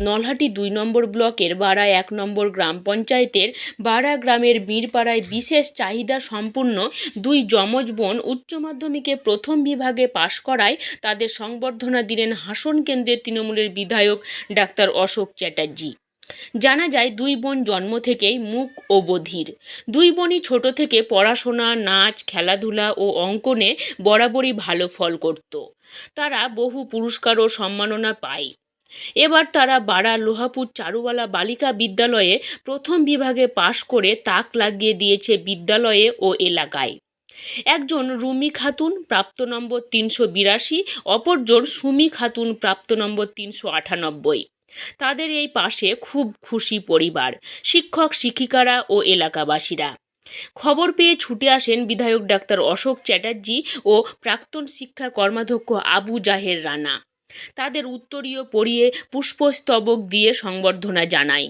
নলহাটি দুই নম্বর ব্লকের বাড়া এক নম্বর গ্রাম পঞ্চায়েতের বাড়া গ্রামের বীরপাড়ায় বিশেষ চাহিদা সম্পূর্ণ দুই যমজ বোন উচ্চ মাধ্যমিকে প্রথম বিভাগে পাশ করায় তাদের সংবর্ধনা দিলেন হাসন কেন্দ্রের তৃণমূলের বিধায়ক ডাক্তার অশোক চ্যাটার্জি। জানা যায় দুই বোন জন্ম থেকেই মুক ও বধির। দুই বোনই ছোট থেকে পড়াশোনা, নাচ, খেলাধুলা ও অঙ্কনে বরাবরই ভালো ফল করত। তারা বহু পুরস্কার ও সম্মাননা পায়। এবার তারা বাড়া লোহাপুর চারুবালা বালিকা বিদ্যালয়ে প্রথম বিভাগে পাশ করে তাক লাগিয়ে দিয়েছে বিদ্যালয়ে ও এলাকায়। একজন রুমি খাতুন প্রাপ্ত নম্বর তিনশো বিরাশি, অপরজন সুমি খাতুন প্রাপ্ত নম্বর তিনশো আটানব্বই। তাদের এই পাশে খুব খুশি পরিবার, শিক্ষক, শিক্ষিকারা ও এলাকাবাসীরা। খবর পেয়ে ছুটে আসেন বিধায়ক ডাক্তার অশোক চ্যাটার্জি ও প্রাক্তন শিক্ষা কর্মাধ্যক্ষ আবু জাহের রানা। তাদের উত্তরীয় পরিয়ে পুষ্পস্তবক দিয়ে সংবর্ধনা জানায়